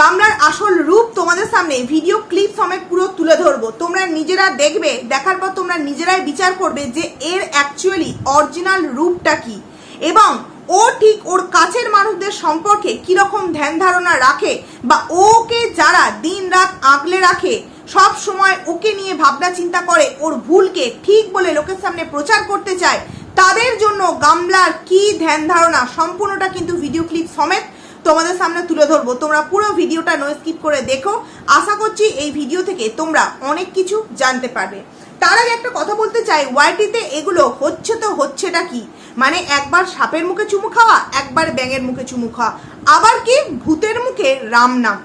গামলার আসল রূপ তোমাদের সামনে ভিডিও ক্লিপ সমেত পুরো তুলে ধরবো। তোমরা নিজেরা দেখবে, দেখার পর তোমরা নিজেরাই বিচার করবে যে এর অ্যাকচুয়ালি অরিজিনাল রূপটা কি। এবং ও ঠিক ওর কাছের মানুষদের সম্পর্কে কীরকম ধ্যান ধারণা রাখে বা ওকে যারা দিন রাত আগলে রাখে, সব সময় ওকে নিয়ে ভাবনা চিন্তা করে, ওর ভুলকে ঠিক বলে লোকের সামনে প্রচার করতে চায়, তাদের জন্য গামলার কি ধ্যান ধারণা সম্পূর্ণটা কিন্তু ভিডিও ক্লিপ সমেত তোমাদের সামনে তুলে ধরবো। তোমরা পুরো ভিডিওটা নো স্কিপ করে দেখো। আশা করছি এই ভিডিও থেকে তোমরা অনেক কিছু জানতে পারবে। তার আগে একটা কথা বলতে চাই ওয়াইটিতে এগুলো হচ্ছে তো হচ্ছেটা কি? মানে একবার সাপের মুখে চুমু খাওয়া, একবার ব্যাঙের মুখে চুমু খাওয়া। আবার কি ভূতের মুখে রাম নাম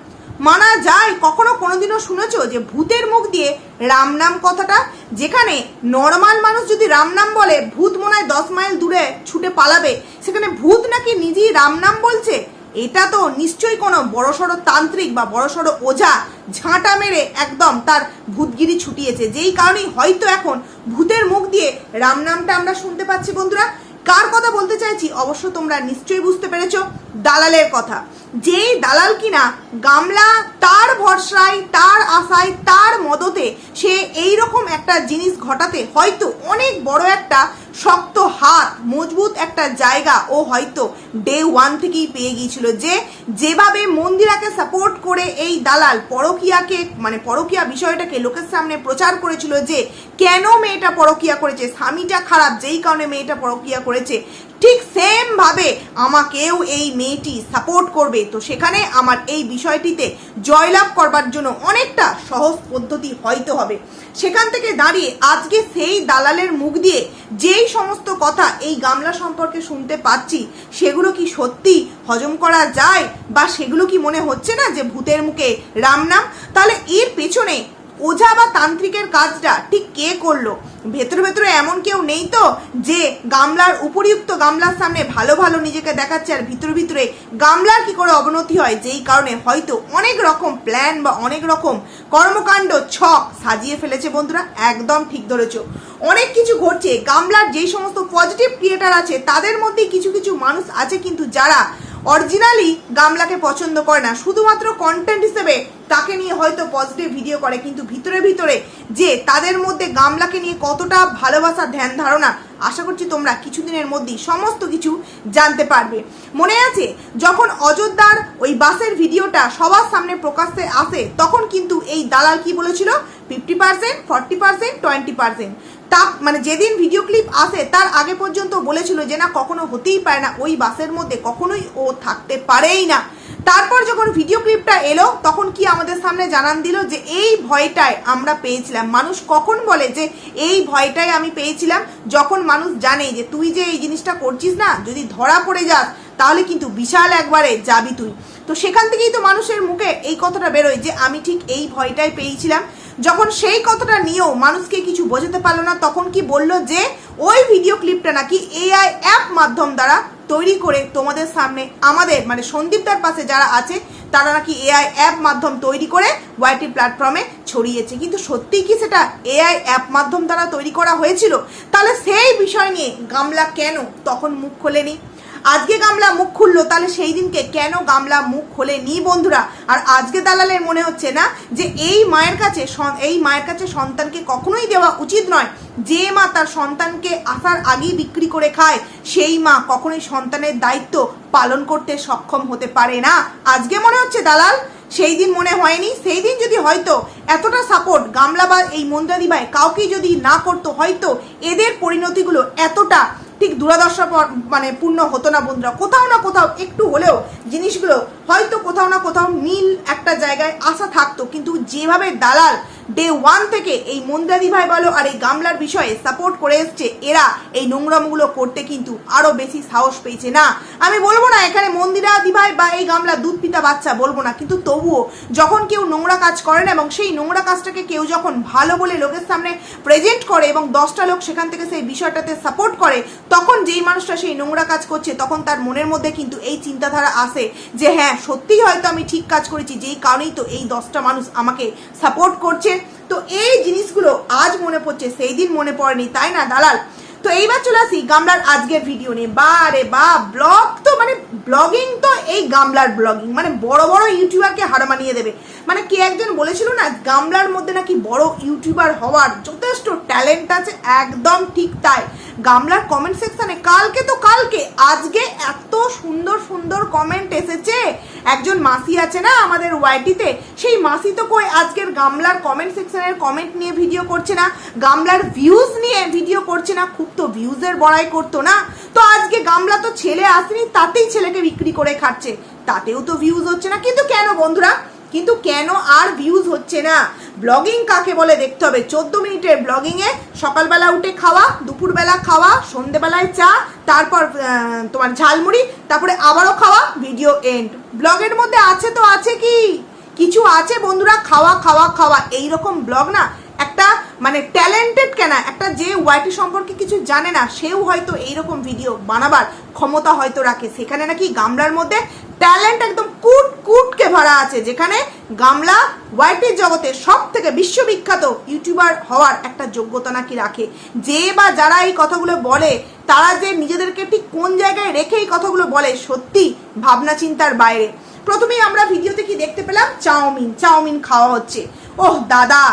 মানা যায়, কখনো কোনোদিনও শুনেছো যে ভূতের মুখ দিয়ে রাম নাম কথাটা? যেখানে নর্মাল মানুষ যদি রাম নাম বলে, ভূত মনে হয় দশ মাইল দূরে ছুটে পালাবে। সেখানে ভূত নাকি নিজেই রাম নাম বলছে? এটা তো নিশ্চয়ই কোনো বড়সড় তান্ত্রিক বা বড়সড় ওঝা ঝাঁটা মেরে একদম তার ভূতগিরি ছুটিয়েছে। যেই কারণেই হয়তো এখন ভূতের মুখ দিয়ে রাম নামটা আমরা শুনতে পাচ্ছি বন্ধুরা। কার কথা বলতে চাইছি? অবশ্য তোমরা নিশ্চয়ই বুঝতে পেরেছ দালালের কথা। যেই দালাল কিনা গামলা তার ভরসায়, তার আশায়, তার মদতে সে এই রকম একটা জিনিস ঘটাতে হয়তো অনেক বড় একটা শক্ত হাত, মজবুত একটা জায়গা ও হয়তো ডে ওয়ান থেকেই পেয়ে গিয়েছিল যে যেভাবে মন্দিরাকে সাপোর্ট করে এই দালাল পরকিয়াকে মানে পরকিয়া বিষয়টাকে লোকের সামনে প্রচার করেছিল যে কেন মেয়েটা পরকিয়া করেছে, স্বামীটা খারাপ, যেই কারণে মেয়েটা পরকিয়া করেছে ঠিক সেম ভাবে আমাকেও এই মেয়েটি সাপোর্ট করবে। তো সেখানে আমার এই বিষয়টিতে জয়লাভ করবার জন্য অনেকটা সহজ পদ্ধতি হয়তো হবে। সেখান থেকে দাঁড়িয়ে আজকে সেই দালালের মুখ দিয়ে যেই সমস্ত কথা এই গামলা সম্পর্কে শুনতে পাচ্ছি, সেগুলো কি সত্যি হজম করা যায়? বা সেগুলো কি মনে হচ্ছে না যে ভূতের মুখে রাম নাম? তাহলে এর পেছনে ওঝা বা তান্ত্রিকের কাজটা ঠিক কে করল? ভেতরে ভেতরে এমন কেউ নেই তো, যে গামলার উপরিউক্ত গামলার সামনে ভালো ভালো নিজেকে দেখাচ্ছে আর ভিতরে ভিতরে গামলার কি করে অবনতি হয়? যেই কারণে হয়তো অনেক রকম প্ল্যান বা অনেক রকম কর্মকাণ্ড ছক সাজিয়ে ফেলেছে বন্ধুরা, একদম ঠিক ধরেছ। অনেক কিছু ঘটছে, গামলার যেই সমস্ত পজিটিভ ক্রিয়েটার আছে, তাদের মধ্যেই কিছু কিছু মানুষ আছে কিন্তু যারা অরিজিনালি গামলাকে পছন্দ করে না, শুধুমাত্র কন্টেন্ট হিসেবে তাকে নিয়ে হয়তো পজিটিভ ভিডিও করে, কিন্তু ভিতরে ভিতরে যে তাদের মধ্যে গামলাকে নিয়ে কতটা ভালোবাসা, ধ্যান ধারণা, আশা করছি তোমরা কিছুদিনের মধ্যেই সমস্ত কিছু জানতে পারবে। মনে আছে, যখন অযোধ্যার ওই বাসের ভিডিওটা সবার সামনে প্রকাশ্যে আসে, তখন কিন্তু এই দালাল কি বলেছিল? Fifty percent forty percent twenty percent তা মানে যেদিন ভিডিও ক্লিপ আসে, তার আগে পর্যন্ত বলেছিল যে না, কখনো হতেই পারে না, ওই বাসের মধ্যে কখনোই ও থাকতে পারেই না। তারপর যখন ভিডিও ক্লিপটা এলো, তখন কি আমাদের সামনে জানান দিল যে, এই ভয়টাই আমরা পেয়েছিলাম। মানুষ কখন বলে যে, এই ভয়টাই আমি পেয়েছিলাম। যখন মানুষ জানে যে, তুই যে এই জিনিসটা করছিস না, যদি ধরা পড়ে যাস, তাহলে কিন্তু বিশাল একবারে যাবি তুই। তো সেখান থেকেই তো মানুষের মুখে এই কথাটা বেরোয় যে, আমি ঠিক এই ভয়টাই পেয়েছিলাম। যখন সেই কথাটা নিয়েও মানুষকে কিছু বোঝাতে পারল না, তখন কি বলল যে, ওই ভিডিও ক্লিপটা নাকি এআই অ্যাপ মাধ্যম দ্বারা তৈরি করে তোমাদের সামনে আমাদের মানে সন্দীপদার পাশে যারা আছে, তারা নাকি এআই অ্যাপ মাধ্যম তৈরি করে ওয়াইটি প্ল্যাটফর্মে ছড়িয়েছে। কিন্তু সত্যি কি সেটা এআই অ্যাপ মাধ্যম দ্বারা তৈরি করা হয়েছিল? তাহলে সেই বিষয় নিয়ে গামলা কেন তখন মুখ খোলেনি? আজকে গামলা মুখ খুললো, তাহলে সেই দিনকে কেন গামলা মুখ খোলে নি বন্ধুরা? আর আজকে দালালের মনে হচ্ছে না যে এই মায়ের কাছে এই মায়ের কাছে সন্তানকে কখনোই দেওয়া উচিত নয়। যে মা তার সন্তানকে আসার আগেই বিক্রি করে খায়, সেই মা কখনোই সন্তানের দায়িত্ব পালন করতে সক্ষম হতে পারে না। আজকে মনে হচ্ছে দালাল, সেই দিন মনে হয়নি। সেই দিন যদি হয়তো এতটা সাপোর্ট গামলা বা এই মন্দাদি ভাই কাউকেই যদি না করতো, হয়তো এদের পরিণতিগুলো এতটা ঠিক দুরাদর্শা মানে পূর্ণ হতো না বন্ধুরা। কোথাও না কোথাও একটু হলেও জিনিসগুলো হয়তো কোথাও না কোথাও মিল একটা জায়গায় আসা থাকতো। কিন্তু যেভাবে দালাল ডে ওয়ান থেকে এই মন্দাদি ভাই বলো আর এই গামলার বিষয়ে সাপোর্ট করে এসছে, এরা এই নোংরামগুলো করতে কিন্তু আরও বেশি সাহস পেয়েছে না। আমি বলব না এখানে মন্দিরা দিভাই বা এই গামলা দুধ পিতা বাচ্চা বলব না, কিন্তু তবুও যখন কেউ নোংরা কাজ করে না এবং সেই নোংরা কাজটাকে কেউ যখন ভালো বলে লোকের সামনে প্রেজেন্ট করে এবং দশটা লোক সেখান থেকে সেই বিষয়টাতে সাপোর্ট করে, তখন যেই মানুষটা সেই নোংরা কাজ করছে, তখন তার মনের মধ্যে কিন্তু এই চিন্তাধারা আসে যে হ্যাঁ সত্যিই হয়তো আমি ঠিক কাজ করেছি, যেই কারণেই তো এই দশটা মানুষ আমাকে সাপোর্ট করছে। তো এই জিনিসগুলো আজ মনে পড়ছে সেই দিন মনে পড়েনি তাই না দালাল? তো এইবার চলে আসি গামলার আজকের ভিডিও নিয়ে। বা রে বা, ব্লগ তো মানে ব্লগিং তো এই গামলার ব্লগিং। মানে বড় বড় ইউটিউবারকে হার মানিয়ে দেবে। মানে কে একজন বলেছিল না, গামলার মধ্যে নাকি বড় ইউটিউবার হওয়ার যথেষ্ট ট্যালেন্ট আছে, একদম ঠিক তাই। গামলার কমেন্ট সেকশনে কালকে তো কালকে, আজকে এত সুন্দর সুন্দর কমেন্ট এসেছে। একজন মাসি আছে না আমাদের ওয়াইটিতে সেই মাসি তো কই আজকের গামলার কমেন্ট সেকশনের কমেন্ট নিয়ে ভিডিও করছে না, গামলার ভিউজ নিয়ে ভিডিও করছে না, খুব তো ভিউজের বড়াই করতো না? তো আজকে গামলা তো ছেলে আসেনি, তাতেই ছেলেকে বিক্রি করে খাচ্ছে তাতেও তো ভিউজ হচ্ছে না। কিন্তু কেন বন্ধুরা? কিন্তু কেন আর ভিউজ হচ্ছে না? ব্লগিং কাকে বলে দেখতে হবে? চোদ্দ মিনিটের ব্লগিং এ সকালবেলা উঠে খাওয়া, দুপুরবেলা খাওয়া, সন্ধেবেলায় চা, তারপর তোমার ঝালমুড়ি, তারপরে আবারও খাওয়া ভিডিও এন্ড ব্লগের মধ্যে আছে তো আছে কি? কিছু আছে বন্ধুরা? খাওয়া খাওয়া খাওয়া। এই রকম ব্লগ না একটা মানে ট্যালেন্টেড কেনা, একটা যে ওয়াইটি সম্পর্কে কিছু জানে না, সেও হয়তো এইরকম ভিডিও বানাবার ক্ষমতা হয়তো রাখে। সেখানে নাকি গামলার মধ্যে ট্যালেন্ট একদম কুট কুটকে ভরা আছে, যেখানে গামলা ওয়াইটির জগতে সব থেকে বিশ্ববিখ্যাত ইউটিউবার হওয়ার একটা যোগ্যতা নাকি রাখে। যে বা যারা এই কথাগুলো বলে, তারা যে নিজেদেরকে ঠিক কোন জায়গায় রেখে এই কথাগুলো বলে, সত্যি ভাবনা চিন্তার বাইরে। প্রথমেই আমরা ভিডিওতে কি দেখতে পেলাম? চাউমিন চাউমিন খাওয়া হচ্ছে। ওহ, দাদা,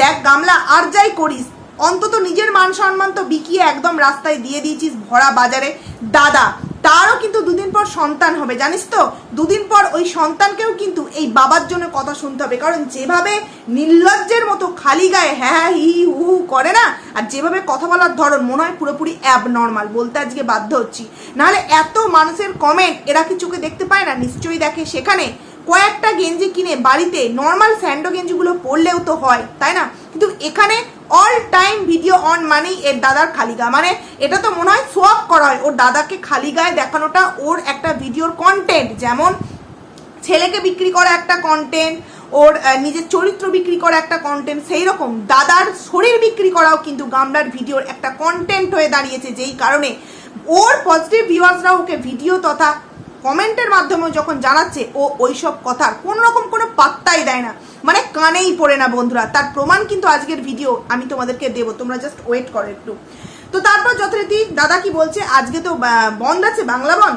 দেখ গামলা, আর যাই করিস। অন্তত নিজের মান সম্মান তো বিকিয়ে একদম রাস্তায় দিয়ে দিয়েছিস ভরা বাজারে। দাদা তারও কিন্তু দুদিন পর সন্তান হবে, জানিস তো? দুদিন পর ওই সন্তানকেও কিন্তু এই বাবার জন্য কথা শুনতে হবে। কারণ যেভাবে নির্লজ্জের মতো খালি গায়ে হ্যাঁ হ্যাঁ হি হি করে না, আর যেভাবে কথা বলার ধরন মনে হয় পুরোপুরি অ্যাব নর্মাল বলতে আজকে বাধ্য হচ্ছি। নাহলে এত মানুষের কমেন্ট এরা কি চোখে দেখতে পায় না? নিশ্চয়ই দেখে সেখানে। কয়েকটা গেঞ্জি কিনে বাড়িতে নর্মাল স্যান্ডো গেঞ্জিগুলো পরলেও তো হয়, তাই না? কিন্তু এখানে অল টাইম ভিডিও অন মানেই এর দাদার খালি গা মানে এটা তো মনে হয় সোয়াপ করা হয়। ওর দাদাকে খালি গায়ে দেখানোটা ওর একটা ভিডিওর কন্টেন্ট যেমন ছেলেকে বিক্রি করা একটা কন্টেন্ট ওর নিজের চরিত্র বিক্রি করা একটা কন্টেন্ট সেই রকম। দাদার শরীর বিক্রি করাও কিন্তু গামলার ভিডিওর একটা কন্টেন্ট হয়ে দাঁড়িয়েছে যেই কারণে ওর পজিটিভ ভিউয়ার্সরা ওকে ভিডিও তথা কমেন্টের মাধ্যমে যখন জানাচ্ছে, ও ওইসব কথার কোনো রকম কোনো পাত্তাই দেয় না। মানে কানেই পড়ে না বন্ধুরা। তার প্রমাণ কিন্তু আজকের ভিডিও আমি তোমাদেরকে দেবো। তোমরা জাস্ট ওয়েট করো একটু। তো তারপর যথারীতি দাদা কি বলছে, আজকে তো বন্ধ আছে, বাংলা বন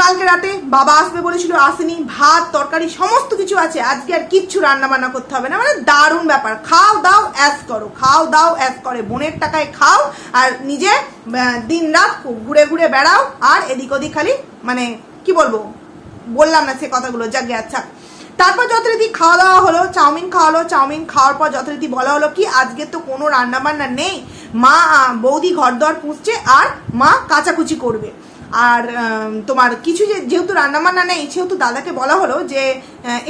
কালকে রাতে বাবা আসবে বলেছিল, আসেনি। ভাত, তরকারি, সমস্ত কিছু আছে। আজকে আর কিচ্ছু রান্না বান্না করতে হবে না। মানে দারুণ ব্যাপার। খাও, দাও অ্যাস করো। খাও, দাও অ্যাস করে। বোনের টাকায় খাও আর নিজে দিন রাত ঘুরে ঘুরে বেড়াও। আর এদিক ওদিক খালি মানে কি বলব? বললাম না সে কথাগুলো, যাকে আচ্ছা তারপর যথারীতি খাওয়া দাওয়া হলো, চাউমিন খাওয়া হলো, চাউমিন খাওয়ার পর যথারীতি বলা হলো কি, আজকে তো কোনো রান্না বান্না নেই। মা বৌদি ঘর দর পুষছে আর মা কাচাকুচি করবে। আর তোমার কিছু যে, যেহেতু রান্নাবান্না নেই, সেহেতু দাদাকে বলা হলো যে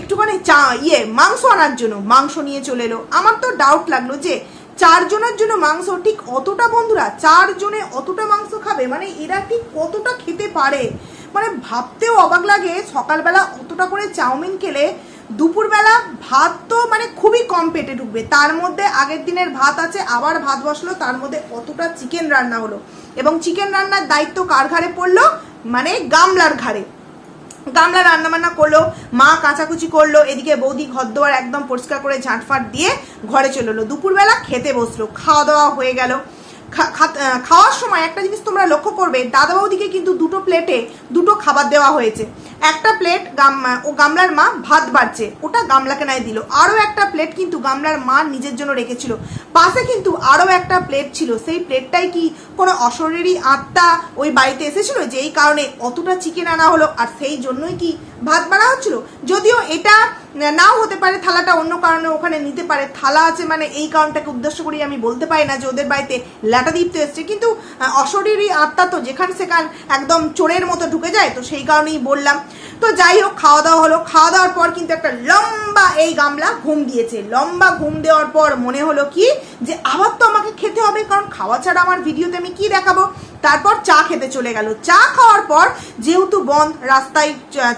একটুখানি চা ইয়ে মাংস আনার জন্য, মাংস নিয়ে চলে এলো। আমার তো ডাউট লাগল যে, চারজনের জন্য মাংস ঠিক অতটা বন্ধুরা, চারজনে অতটা মাংস খাবে? মানে এরা ঠিক কতটা খেতে পারে? মানে ভাবতেও অবাক লাগে, সকালবেলা অতটা করে চাউমিন খেলে দুপুরবেলা ভাত তো মানে খুবই কম পেটে ঢুকবে। তার মধ্যে আগের দিনের ভাত আছে, আবার ভাত বসল, তার মধ্যে অতটা চিকেন রান্না হলো। এবং চিকেন রান্নার দায়িত্ব কার ঘাড়ে পড়ল? মানে গামলার ঘাড়ে। গামলা রান্না বান্না করল, মা কাচাকুচি করল, এদিকে বৌদি ঘর দোয়ার একদম পরিষ্কার করে ঝাঁটফাট দিয়ে ঘরে চলে এলো। দুপুরবেলা খেতে বসল, খাওয়া দাওয়া হয়ে গেল। খাওয়ার সময় একটা জিনিস তোমরা লক্ষ্য করবে দাদা বৌদিকে কিন্তু দুটো প্লেটে দুটো খাবার দেওয়া হয়েছে। একটা প্লেট ও গামলার মা ভাত বাড়ছে, ওটা গামলাকে নাই দিল। আরও একটা প্লেট কিন্তু গামলার মা নিজের জন্য রেখেছিল। পাশে কিন্তু আরও একটা প্লেট ছিল। সেই প্লেটটাই কি কোনো অশরীরী আত্মা ওই বাড়িতে এসেছিল? যেই কারণে অতটা চিকেন আনা হলো। আর সেই জন্যই কি ভাত বাড়া হচ্ছিল? যদিও এটা নাও হতে পারে থালাটা অন্য কারণে ওখানে নিতে পারে। থালা আছে মানে এই কারণটাকে উদ্দেশ্য করি আমি বলতে পারি না যে ওদের বাড়িতে ল্যাটা দীপ্ত এসছে। কিন্তু অশরীরী আত্মা তো যেখান সেখান একদম চোরের মতো ঢুকে যায়, তো সেই কারণেই বললাম। তো যাই হোক, খাওয়া দাওয়া হলো। খাওয়া দাওয়ার পর কিন্তু একটা লম্বা এই গামলা ঘুম দিয়েছে। লম্বা ঘুম দেওয়ার পর মনে হলো কি যে, আবার তো আমাকে খেতে হবে, কারণ খাওয়া ছাড়া আমার ভিডিওতে আমি কি দেখাবো? তারপর চা খেতে চলে গেল। চা খাওয়ার পর যেহেতু বন্ধ, রাস্তায়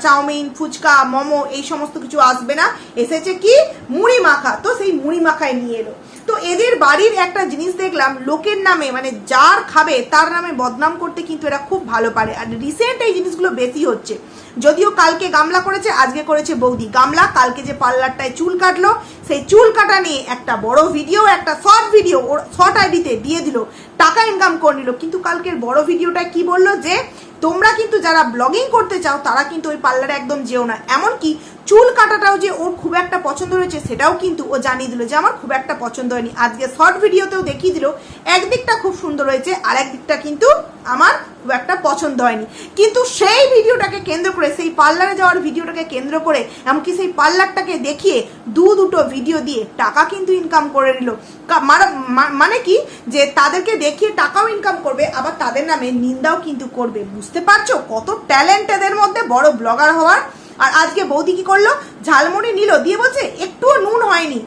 চাউমিন, ফুচকা, মোমো, এই সমস্ত কিছু আসবে না, এসেছে কি? মুড়ি মাখা। তো সেই মুড়ি মাখায় নিয়ে এলো। তো এদের বাড়ির একটা জিনিস দেখলাম, লোকের নামে মানে যার খাবে তার নামে বদনাম করতে কিন্তু এরা খুব ভালো পারে। আর রিসেন্ট এই জিনিসগুলো বেশি হচ্ছে। যদিও কালকে গামলা করেছে, আজকে করেছে বৌদি। গামলা কালকে যে পার্লারটায় চুল কাটলো সেই চুল কাটা নিয়ে একটা বড় ভিডিও একটা শর্ট ভিডিও ওর শর্ট আইডিতে দিয়ে দিল, টাকা ইনকাম করে নিল। কিন্তু কালকের বড় ভিডিওটা কি বলল যে, তোমরা কিন্তু যারা ব্লগিং করতে চাও, তারা কিন্তু ওই পার্লারে একদম যেও না। এমনকি চুল কাটাটাও যে ওর খুব একটা পছন্দ হয়েছে, সেটাও কিন্তু ও জানিয়ে দিল যে, আমার খুব একটা পছন্দ হয়নি। আজকে শর্ট ভিডিওতেও দেখিয়ে দিল, একদিকটা খুব সুন্দর হয়েছে আর একদিকটা কিন্তু আমার খুব একটা পছন্দ হয়নি। কিন্তু সেই ভিডিওটাকে কেন্দ্র করে, সেই পার্লারে যাওয়ার ভিডিওটাকে কেন্দ্র করে, এমনকি সেই পার্লারটাকে দেখিয়ে দু দুটো ভিডিও দিয়ে টাকা কিন্তু ইনকাম করে নিল। মানে কি? যে তাদেরকে দেখিয়ে টাকাও ইনকাম করবে, আবার তাদের নামে নিন্দাও কিন্তু করবে। বুঝতে পারছ? কত ট্যালেন্ট এদের মধ্যে, বড় ব্লগার হওয়ার। আর আজকে বৌদি কি করল? ঝালমুড়ি নিল, দিয়ে বলছে, একটুও নুন হয়নি।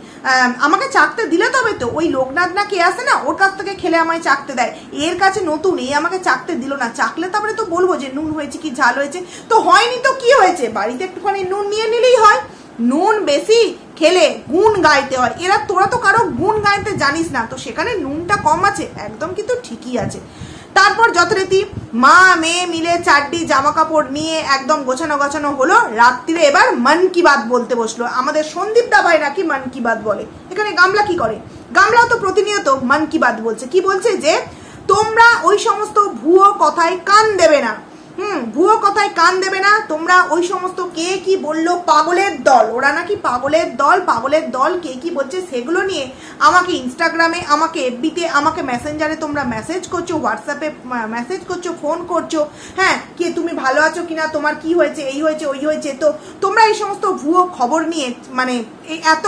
আমাকে চাকতে দিলে তবে তো। ওই লোকনাথ না কে আসে না, ওর কাছ থেকে খেলে আমায় চাকতে দেয়। এর কাছে নতুন এই আমাকে চাকতে দিল না। চাকলে তারপরে তো বলব যে, নুন হয়েছে কি ঝাল হয়েছে? তো হয়নি তো কি হয়েছে? বাড়িতে একটুখানি নুন নিয়ে নিলেই হয়। নুন বেশি খেলে গুণ গাইতে হয়। এরা, তোরা তো কারও গুণ গাইতে জানিস না। তো সেখানে নুনটা কম আছে। একদম কিন্তু ঠিকই আছে। তারপর যথারীতি মা মেয়ে মিলে চারটি জামা কাপড় নিয়ে একদম গোছানো গোছানো হলো। রাত্রিরে এবার মন কি বাত বলতে বসল। আমাদের সন্দীপ দা ভাই নাকি মন কি বাত বলে। এখানে গামলা কি করে? গামলাও তো প্রতিনিয়ত মন কি বাত বলছে। কি বলছে যে, তোমরা ওই সমস্ত ভুয়ো কথায় কান দেবে না। হুম, ভুয়ো কথায় কান দেবে না। তোমরা ওই সমস্ত কে কি বলল পাগলের দল? ওরা নাকি পাগলের দল পাগলের দল কে কি বলছে সেগুলো নিয়ে আমাকে ইনস্টাগ্রামে আমাকে এফবিতে আমাকে মেসেঞ্জারে তোমরা মেসেজ করছ হোয়াটসঅ্যাপে মেসেজ করছ ফোন করছ। হ্যাঁ কে তুমি ভালো আছো কিনা, তোমার কি হয়েছে, এই হয়েছে, ওই হয়েছে। তো তোমরা এই সমস্ত ভুয়ো খবর নিয়ে মানে এত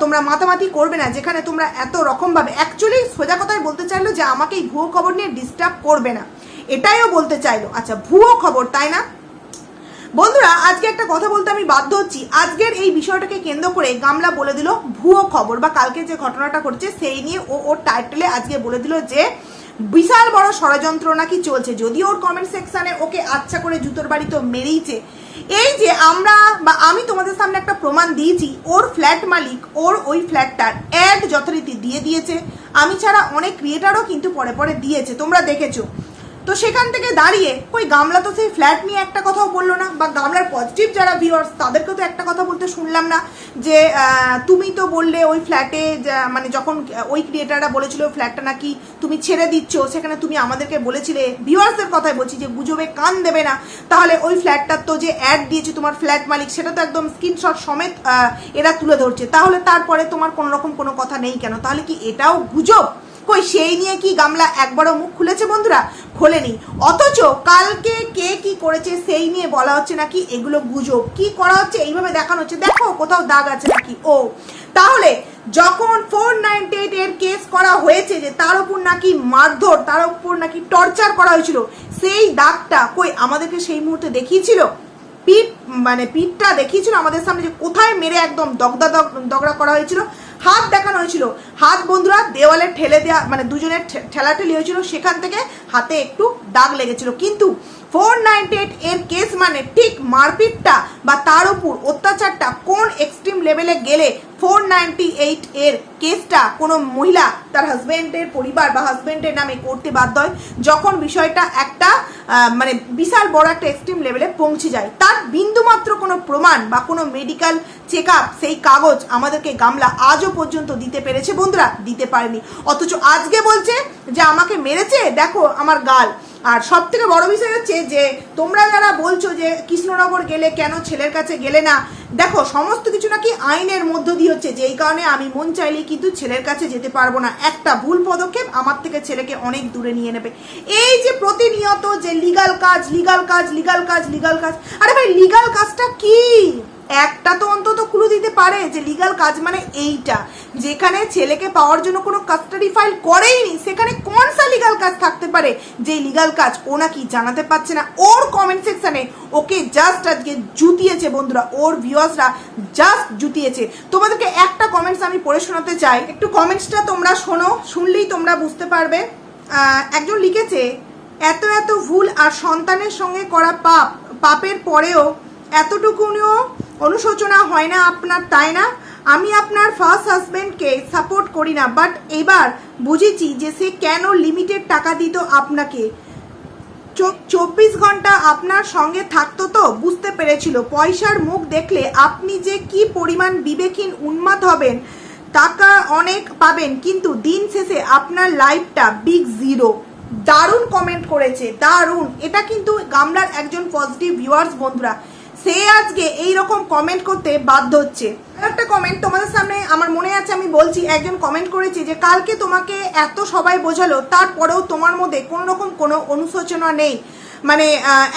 তোমরা মাতামাতি করবে না, যেখানে তোমরা এত রকমভাবে অ্যাকচুয়ালি সোজা কথায় বলতে চাইলো যে আমাকে এই ভুয়ো খবর নিয়ে ডিস্টার্ব করবে না। এটাইও বলতে চাইলো। আচ্ছা ভুয়ো খবর, তাই না? বন্ধুরা, আজকে একটা কথা বলতে আমি বাধ্য হচ্ছি। আজকের এই বিষয়টাকে কেন্দ্র করে গামলা বলে দিল ভুয়ো খবর, বা কালকে যে ঘটনাটা ঘটেছে সেই নিয়ে ও ওর টাইটেলে আজকে বলে দিল যে, বিশাল বড় ষড়যন্ত্র নাকি চলছে। যদি ওর কমেন্ট সেকশানে ওকে আচ্ছা করে জুতোর বাড়ি তো মেরেইছে। এই যে আমরা, বা আমি তোমাদের সামনে একটা প্রমাণ দিয়েছি, ওর ফ্ল্যাট মালিক, ওর ওই ফ্ল্যাটটার অ্যাড যথারীতি দিয়ে দিয়েছে। আমি ছাড়া অনেক ক্রিয়েটারও কিন্তু পরে পরে দিয়েছে। তোমরা দেখেছ। তো সেখান থেকে দাঁড়িয়ে ওই গামলা তো সেই ফ্ল্যাট নিয়ে একটা কথাও বলল না, বা গামলার পজিটিভ যারা ভিউয়ার্স তাদেরকেও তো একটা কথা বলতে শুনলাম না, যে তুমি তো বললে ওই ফ্ল্যাটে মানে যখন ওই ক্রিয়েটাররা বলেছিল ওই ফ্ল্যাটটা নাকি তুমি ছেড়ে দিচ্ছ, সেখানে তুমি আমাদেরকে বলেছিলে ভিউয়ার্সের কথাই বলছি যে, গুজবে কান দেবে না। তাহলে ওই ফ্ল্যাটটার তো যে অ্যাড দিয়েছে তোমার ফ্ল্যাট মালিক, সেটা তো একদম স্ক্রিনশট সমেত এরা তুলে ধরছে। তাহলে তারপরে তোমার কোনো রকম কোনো কথা নেই কেন? তাহলে কি এটাও গুজব? কই সেই নিয়ে কি গামলা একবারও মুখ খুলেছে বন্ধুরা? খোলেনি। অথচ কালকে কে কি করেছে সেই নিয়ে বলা হচ্ছে নাকি এগুলো গুজব। কি করা হচ্ছে? এইভাবে দেখানো হচ্ছে। দেখো, কোথাও দাগ আছে নাকি? ও। তাহলে যখন ফোর নাইনটি এইট এর কেস করা হয়েছে যে তার উপর নাকি মারধর, তার উপর নাকি টর্চার করা হয়েছিল, সেই দাগটা কই আমাদেরকে সেই মুহূর্তে দেখিয়েছিল? পিঠ মানে পিঠটা দেখিয়েছিল আমাদের সামনে যে কোথায় মেরে একদম দগদা দগ- দগড়া করা হয়েছিল? হাত দেখানো হয়েছিল। হাত বন্ধুরা, দেওয়ালে ঠেলে দেওয়া মানে দুজনের ঠেলাঠেলি হয়েছিল। সেখান থেকে হাতে একটু দাগ লেগেছিল। কিন্তু ফোর নাইনটি এইট এর কেস মানে ঠিক মারপিটটা বা তার উপর অত্যাচারটা কোন এক্সট্রিম লেভেলে গেলে ফোর নাইনটি এইট এর কেসটা কোনো মহিলা তার হাজবেন্ডের পরিবার বা হাজব্যান্ডের নামে করতে বাধ্য হয় যখন বিষয়টা একটা মানে বিশাল বড় একটা এক্সট্রিম লেভেলে পৌঁছে যায়। তার বিন্দুমাত্র কোনো প্রমাণ বা কোনো মেডিকেল চেক সেই কাগজ আমাদেরকে গামলা আজও পর্যন্ত দিতে পেরেছে বন্ধুরা, দিতে পারেনি। অথচ আজকে বলছে যে আমাকে মেরেছে, দেখো আমার গাল। আর সব থেকে বড় বিষয় হচ্ছে যে, তোমরা যারা বলছো যে কৃষ্ণনগর গেলে কেন ছেলের কাছে গেলে না, দেখো, সমস্ত কিছু নাকি আইনের মধ্য দিয়ে হচ্ছে, যেই কারণে আমি মন চাইলেই কিন্তু ছেলের কাছে যেতে পারব না। একটা ভুল পদক্ষেপ আমার থেকে ছেলেকে অনেক দূরে নিয়ে নেবে। এই যে প্রতিনিয়ত যে লিগাল কাজ লিগাল কাজ লিগাল কাজ লিগাল কাজ, আরে ভাই লিগাল কাজটা কি? একটা তো অন্তত ক্লু দিতে পারে যে লিগাল কাজ মানে এইটা। যেখানে ছেলেকে পাওয়ার জন্য কোনো কাস্টাডি ফাইল করেইনি, সেখানে কোন সা লিগাল কাজ থাকতে পারে? যে লিগাল কাজ ও নাকি জানাতে পারছে না। ওর কমেন্ট সেকশনে ওকে জাস্ট আজকে জুতিয়েছে বন্ধুরা, ওর ভিউয়ার্সরা জাস্ট জুতিয়েছে তোমাদেরকে একটা কমেন্টস আমি পড়ে শোনাতে চাই। একটু কমেন্টসটা তোমরা শোনো, শুনলেই তোমরা বুঝতে পারবে। একজন লিখেছে, এত এত ভুল আর সন্তানের সঙ্গে করা পাপ। পাপের পরেও এতটুকুনিও অনুশোচনা হয় না আপনার, তাই না? আমি আপনার ফার্স্ট হাজবেন্ডকে সাপোর্ট করি না বাট এবার বুঝেছি যে সে কেন লিমিটেড টাকা দিত আপনাকে। চব্বিশ ঘণ্টা আপনার সঙ্গে থাকতো তো, বুঝতে পেরেছিল। পয়সার মুখ দেখলে আপনি যে কি পরিমাণ বিবেকহীন উন্মাদ হবেন, টাকা অনেক পাবেন, কিন্তু দিন শেষে আপনার লাইফটা বিগ জিরো দারুণ কমেন্ট করেছে, দারুণ। এটা কিন্তু গামলার একজন পজিটিভ ভিউয়ার্স বন্ধুরা। সে আজকে এই রকম কমেন্ট করতে বাধ্য হচ্ছে। একটা কমেন্ট তোমাদের সামনে আমার মনে আছে, আমি বলছি, একজন কমেন্ট করেছে যে, কালকে তোমাকে এত সবাই বোঝালো, তারপরেও তোমার মধ্যে কোনো রকম কোনো অনুশোচনা নেই। মানে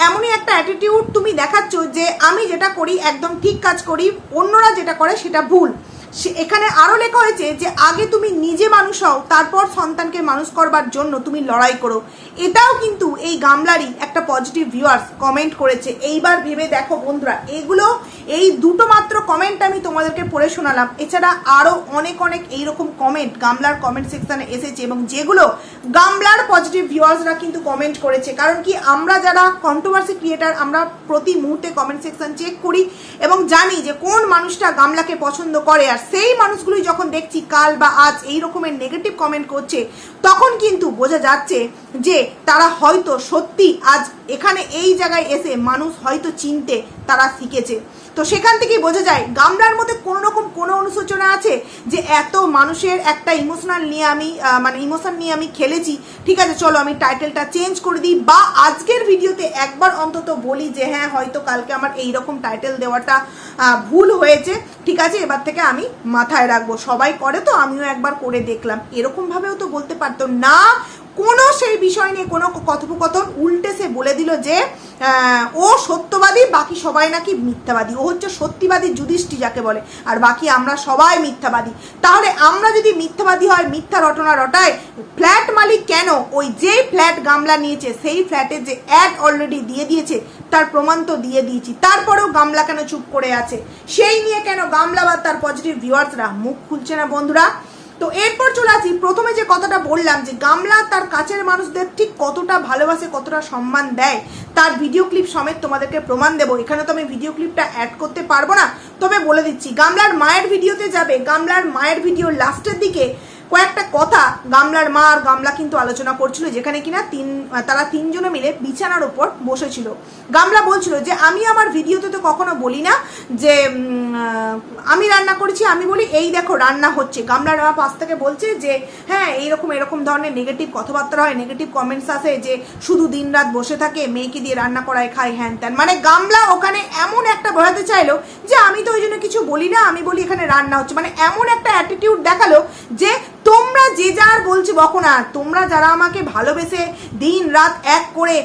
এমনই একটা অ্যাটিটিউড তুমি দেখাচ্ছ যে, আমি যেটা করি, একদম ঠিক কাজ করি, অন্যরা যেটা করে সেটা ভুল। সে- এখানে আরও লেখা হয়েছে যে, আগে তুমি নিজে মানুষ হও, তারপর সন্তানকে মানুষ করবার জন্য তুমি লড়াই করো। এটাও কিন্তু এই গামলারই একটা পজিটিভ ভিউয়ার্স কমেন্ট করেছে। এইবার ভেবে দেখো বন্ধুরা, এগুলো, এই দুটো মাত্র কমেন্ট আমি তোমাদেরকে পড়ে শোনালাম। এছাড়া আরও অনেক অনেক এইরকম কমেন্ট গামলার কমেন্ট সেকশানে এসেছে এবং যেগুলো গামলার পজিটিভ ভিউয়ার্সরা কিন্তু কমেন্ট করেছে। কারণ কি, আমরা যারা কন্ট্রোভার্সি ক্রিয়েটার আমরা প্রতি মুহূর্তে কমেন্ট সেকশন চেক করি এবং জানি যে কোন মানুষটা গামলাকে পছন্দ করে আর সেই মানুষগুলোই যখন দেখছি কাল বা আজ এই রকমের নেগেটিভ কমেন্ট করছে, তখন কিন্তু বোঝা যাচ্ছে যে তারা হয়তো সত্যি আজ এখানে এই জায়গায় এসে মানুষ হয়তো চিনতে তারা শিখেছে। তো সেখান থেকেই বোঝা যায়, গামলার মধ্যে কোনো রকম কোনো অনুশোচনা আছে যে এত মানুষের একটা ইমোশনাল নিয়ে আমি মানে ইমোশন নিয়ে আমি খেলেছি। ঠিক আছে, চলো আমি টাইটেলটা চেঞ্জ করে দিই বা আজকের ভিডিওতে একবার অন্তত বলি যে হ্যাঁ হয়তো কালকে আমার এই রকম টাইটেল দেওয়াটা ভুল হয়েছে। ঠিক আছে, এবার থেকে আমি মাথায় রাখব। সবাই করে তো, আমিও একবার করে দেখলাম। এরকমভাবেও তো বলতে পারতো না কোনো সেই বিষয় নিয়ে কোনো কথোপকথন উল্টে সে বলে দিল যে ও সত্যবাদী, বাকি সবাই নাকি মিথ্যাবাদী। ও হচ্ছে সত্যিবাদী যুধিষ্ঠি যাকে বলে, আর বাকি আমরা সবাই মিথ্যাবাদী। তাহলে আমরা যদি মিথ্যাবাদী হয়, মিথ্যা রটনা রটায়, ফ্ল্যাট মালিক কেন? ওই যেই ফ্ল্যাট গামলা নিয়েছে, সেই ফ্ল্যাটে যে অ্যাড অলরেডি দিয়ে দিয়েছে, তার প্রমাণ তো দিয়ে দিয়েছি। তারপরেও গামলা কেন চুপ করে আছে? সেই নিয়ে কেন গামলা বা তার পজিটিভ ভিউয়ার্সরা মুখ খুলছে না বন্ধুরা? তো এরপর চলে আসি। প্রথমে যে কথাটা বললাম যে গামলা তার কাছের মানুষদের ঠিক কতটা ভালোবাসে, কতটা সম্মান দেয়, তার ভিডিও ক্লিপ সমেত তোমাদেরকে প্রমাণ দেবো। এখানে তো আমি ভিডিও ক্লিপটা অ্যাড করতে পারব না। তবে বলে দিচ্ছি, গামলার মায়ের ভিডিওতে যাবে। গামলার মায়ের ভিডিও লাস্টের দিকে কয়েকটা কথা গামলার মা আর গামলা কিন্তু আলোচনা করছিল, যেখানে কিনা তিন তারা তিনজনে মিলে বিছানার ওপর বসেছিল। গামলা বলছিল যে, আমি আমার ভিডিওতে তো কখনো বলি না যে আমি রান্না করেছি, আমি বলি, এই দেখো রান্না হচ্ছে। গামলার মা পাশ থেকে বলছে যে হ্যাঁ এইরকম, এরকম ধরনের নেগেটিভ কথাবার্তা হয় নেগেটিভ কমেন্টস আসে যে, শুধু দিন রাত বসে থাকে, মেয়েকে দিয়ে রান্না করায় খায়, হ্যান ত্যান। মানে গামলা ওখানে এমন একটা বোঝাতে চাইলো যে, আমি তো ওই জন্য কিছু বলি না, আমি বলি এখানে রান্না হচ্ছে। মানে এমন একটা অ্যাটিটিউড দেখাল যে তোমরা যে যার বলছি, বকো আর তোমরা যারা আমাকে ভালোবেসে দিন রাত এক করে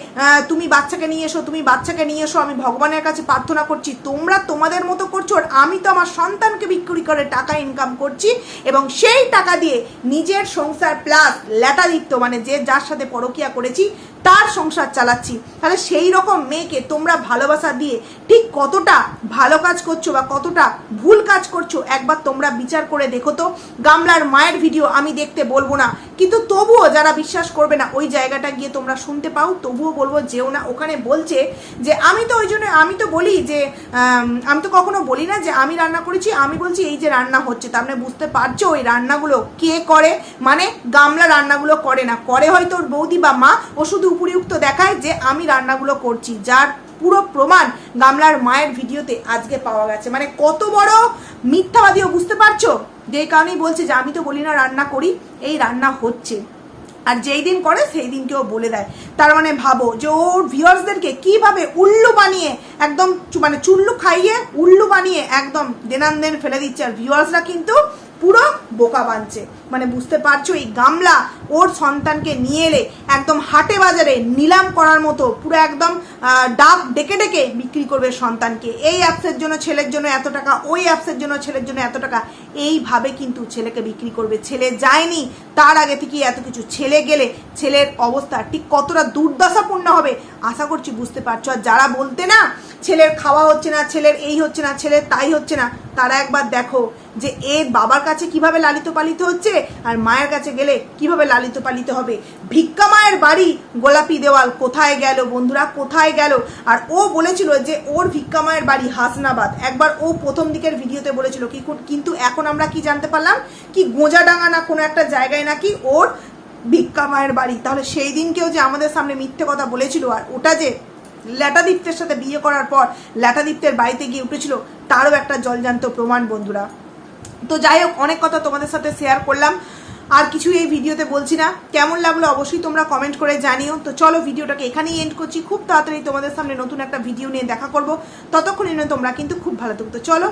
তুমি বাচ্চাকে নিয়ে এসো, তুমি বাচ্চাকে নিয়ে এসো, আমি ভগবানের কাছে প্রার্থনা করছি, তোমরা তোমাদের মতো করছ আর আমি তো আমার সন্তানকে বিক্রি করে টাকা ইনকাম করছি এবং সেই টাকা দিয়ে নিজের সংসার প্লাস ল্যাটাদিত্য মানে যে যার সাথে পরকিয়া করেছি তার সংসার চালাচ্ছি। তাহলে সেই রকম মেয়েকে তোমরা ভালোবাসা দিয়ে ঠিক কতটা ভালো কাজ করছ বা কতটা ভুল কাজ করছ, একবার তোমরা বিচার করে দেখো তো। গামলার মায়ের ভিডিও আমি দেখতে বলব না। কিন্তু তবুও যারা বিশ্বাস করবে না, ওই জায়গাটা গিয়ে তোমরা শুনতে পাও। তবুও বলব, যেও না। ওখানে বলছে যে, আমি তো ওই জন্য, আমি তো বলি যে আমি তো কখনো বলি না যে, আমি রান্না করেছি, আমি বলছি এই যে রান্না হচ্ছে। তার মানে বুঝতে পারছ ওই রান্নাগুলো কে করে? মানে গামলা রান্নাগুলো করে না। করে হয়তো ওর বৌদি বা মা, ও শুধু উপরিউক্ত দেখায় যে আমি রান্নাগুলো করছি, যার পুরো প্রমাণ গামলার মায়ের ভিডিওতে আজকে পাওয়া গেছে। মানে কত বড় মিথ্যাবাদীও বুঝতে পারছ? যেই কারণেই বলছে যে আমি তো বলি না রান্না করি, এই রান্না হচ্ছে। আর যেই দিন করে, সেই দিনকেও বলে দেয়। তার মানে ভাবো যে ওর ভিউয়ার্সদেরকে কীভাবে উল্লু বানিয়ে একদম মানে চুল্লু খাইয়ে উল্লু বানিয়ে একদম দেনান দেন ফেলে দিচ্ছে। আর ভিউয়ার্সরা কিন্তু পুরো বোকা বানছে। মানে বুঝতে পারছ, এই গামলা ওর সন্তানকে নিয়ে এলে একদম হাটে বাজারে নিলাম করার মতো, পুরো একদম ডাব ডেকে ডেকে বিক্রি করবে সন্তানকে। এই অ্যাপসের জন্য, ছেলের জন্য এত টাকা, ওই অ্যাপসের জন্য, ছেলের জন্য এত টাকা। এইভাবে কিন্তু ছেলেকে বিক্রি করবে। ছেলে যায়নি, তার আগে থেকে এত কিছু। ছেলে গেলে ছেলের অবস্থা ঠিক কতটা দুর্দশাপূর্ণ হবে, আশা করছি বুঝতে পারছ। আর যারা বলতে না, ছেলের খাওয়া হচ্ছে না, ছেলের এই হচ্ছে না, ছেলের তাই হচ্ছে না, তারা একবার দেখো যে এর বাবার কাছে কীভাবে লালিত পালিত হচ্ছে, আর মায়ের কাছে গেলে কীভাবে লালিত পালিত হবে। ভিক্ষা মায়ের বাড়ি গোলাপি দেওয়াল কোথায় গেল বন্ধুরা? কোথায় কোথায় গেল? আর ও বলেছিল যে ওর ভিক্ষামায়ের বাড়ি হাসনাবাদ। একবার ও প্রথম দিকের ভিডিওতে বলেছিল কি কিন্তু এখন আমরা কি জানতে পারলাম? কি গোঁজাডাঙ্গা না কোনো একটা জায়গায় নাকি ওর ভিক্ষা মায়ের বাড়ি? তাহলে সেই দিনকেও যে আমাদের সামনে মিথ্যে কথা বলেছিল আর ওটা যে ল্যাটাদীপ্তের সাথে বিয়ে করার পর ল্যাটাদীপ্তের বাড়িতে গিয়ে উঠেছিল, তারও একটা জলজান্ত প্রমাণ, বন্ধুরা। তো যাই হোক, অনেক কথা তোমাদের সাথে শেয়ার করলাম। আর কিছু এই ভিডিওতে বলছি না। কেমন লাগল অবশ্যই তোমরা কমেন্ট করে জানিও। তো চলো ভিডিওটাকে এখানেই এন্ড করছি। খুব তাড়াতাড়ি তোমাদের সামনে নতুন একটা ভিডিও নিয়ে দেখা করব। ততক্ষণ তোমরা কিন্তু খুব ভালো থাকতো চলো